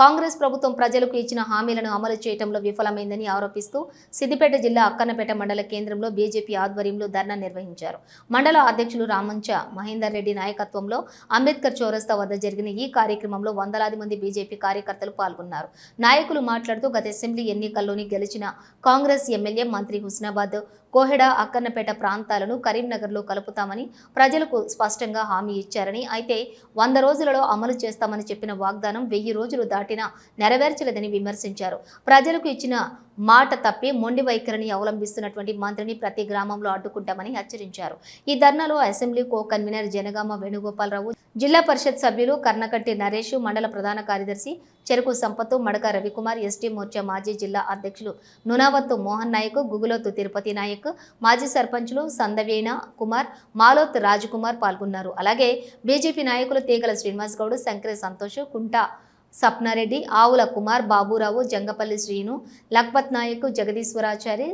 కాంగ్రెస్ ప్రభుత్వం ప్రజలకు ఇచ్చిన హామీలను అమలు చేయడంలో విఫలమైందని ఆరోపిస్తూ సిద్దిపేట జిల్లా అక్కన్నపేట మండల కేంద్రంలో బీజేపీ ఆధ్వర్యంలో ధర్నా నిర్వహించారు. మండల అధ్యక్షులు రామంచ మహేందర్ రెడ్డి నాయకత్వంలో అంబేద్కర్ చౌరస్తా వద్ద జరిగిన ఈ కార్యక్రమంలో వందలాది మంది బీజేపీ కార్యకర్తలు పాల్గొన్నారు. నాయకులు మాట్లాడుతూ గత అసెంబ్లీ ఎన్నికల్లోని గెలిచిన కాంగ్రెస్ ఎమ్మెల్యే మంత్రి హుస్నాబాద్ కోహెడ అక్కన్నపేట ప్రాంతాలను కరీంనగర్లో కలుపుతామని ప్రజలకు స్పష్టంగా హామీ ఇచ్చారని. అయితే వంద రోజులలో అమలు చేస్తామని చెప్పిన వాగ్దానం వెయ్యి రోజులు దాటినా నెరవేర్చలేదని విమర్శించారు. ప్రజలకు ఇచ్చిన మాట తప్పి మొండి వైఖరిని అవలంబిస్తున్నటువంటి మంత్రిని ప్రతి గ్రామంలో అడ్డుకుంటామని హెచ్చరించారు. ఈ ధర్నాలో assembly co convener Jangaon Venugopala Rao zilla parishad సభ్యులు కర్ణకట్టి నరేష్ మండల ప్రధాన కార్యదర్శి చెరుకు సంపత్తు మడక రవికుమార్ ఎస్టీ మోర్చా మాజీ జిల్లా అధ్యక్షులు నునావత్తు మోహన్ నాయక్ గుగులోతు తిరుపతి నాయక్ మాజీ సర్పంచులు సందవేణ కుమార్ మాలోత్ రాజకుమార్ పాల్గొన్నారు. అలాగే బీజేపీ నాయకులు తీగల శ్రీనివాస్ గౌడ్ శంకర సంతోష్ కుంటా సప్నారెడ్డి ఆవుల కుమార్ బాబురావు జంగపల్లి శ్రీను లక్పత్ నాయక్ జగదీశ్వరాచారి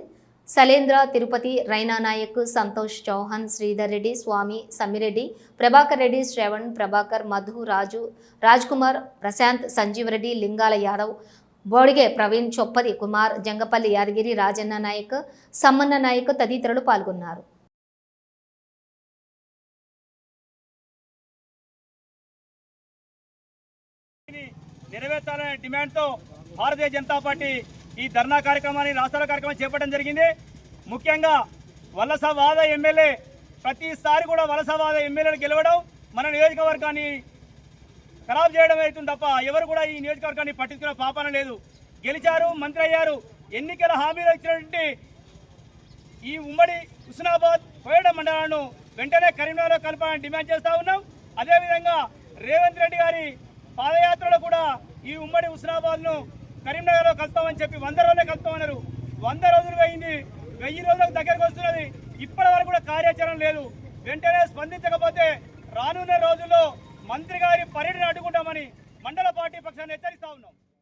శలేంద్ర తిరుపతి రైనా నాయక్ సంతోష్ చౌహాన్ శ్రీధర్ రెడ్డి స్వామి సమ్మిరెడ్డి ప్రభాకర్ రెడ్డి శ్రవణ్ ప్రభాకర్ మధు రాజు రాజ్ కుమార్ ప్రశాంత్ సంజీవ్ రెడ్డి లింగాల యాదవ్ బోడిగే ప్రవీణ్ చొప్పది కుమార్ జంగపల్లి యాదగిరి రాజన్న నాయక్ సమ్మన్న నాయక్ తదితరులు పాల్గొన్నారు. నెరవేర్చాలనే డిమాండ్తో భారతీయ జనతా పార్టీ ఈ ధర్నా కార్యక్రమాన్ని రాష్ట్రాల కార్యక్రమం చేపట్టడం జరిగింది. ముఖ్యంగా వలసవాద ఎమ్మెల్యే ప్రతిసారి కూడా వలసవాద ఎమ్మెల్యేలు గెలవడం మన నియోజకవర్గాన్ని ఖరాబ్ చేయడం అవుతుంది తప్ప ఎవరు కూడా ఈ నియోజకవర్గాన్ని పట్టించుకునే పాపన లేదు. గెలిచారు మంత్రి అయ్యారు. ఎన్నికల హామీలు ఇచ్చినటువంటి ఈ ఉమ్మడి హుస్నాబాద్ కోయడ మండలాలను వెంటనే కరీంనగర్లో కలపాలని డిమాండ్ చేస్తూ ఉన్నాం. అదేవిధంగా రేవంత్ రెడ్డి గారి పాదయాత్రలో కూడా ఈ ఉమ్మడి హుస్నాబాద్ను కరీంనగర్లో కలుస్తామని చెప్పి వంద రోజులే కలుస్తామన్నారు. వంద రోజులు పోయింది. వెయ్యి రోజులకు దగ్గరకు వస్తున్నది. ఇప్పటి వరకు కూడా కార్యాచరణ లేదు. వెంటనే స్పందించకపోతే రానున్న రోజుల్లో మంత్రి గారి పర్యటన అడ్డుకుంటామని మండల పార్టీ పక్షాన్ని హెచ్చరిస్తా ఉన్నాం.